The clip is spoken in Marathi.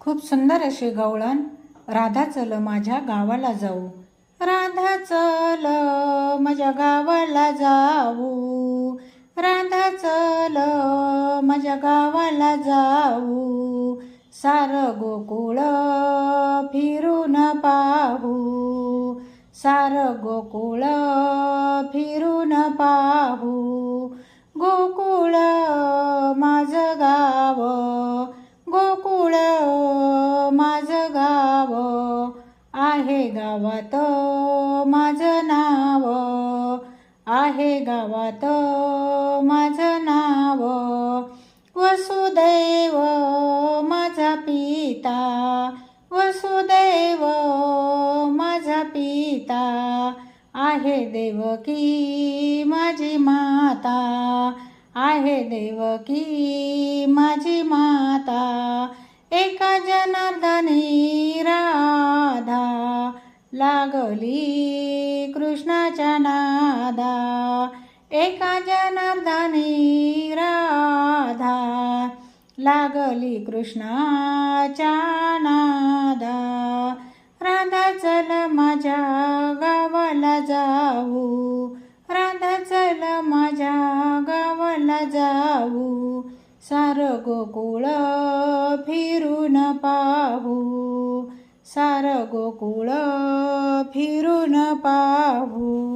खूप सुंदर असे गवळण. राधा चल माझ्या गावाला जाऊ. राधा चल माझ्या गावाला जाऊ. राधा चल माझ्या गावाला जाऊ. सार गोकुळ फिरून पाहू. सार गोकुळ फिरून पाहू. गोकुळ माझं गाव. गोकुळ माझं गाव आहे गावात माझं नाव आहे गावात माझं नाव वसुदैव माझा पिता. वसुदैव माझा पिता आहे देवकी माझी माता आहे देवकी माझी माता. लागली कृष्णाच्या नादा. एका जनार्दानी राधा. लागली कृष्णाच्या नादा. राधा चल माझ्या गावाला जाऊ. राधा चल माझ्या गावाला जाऊ. सार गोकुळ फिरून पाहू. सार गोकुळ फिरून पाहू.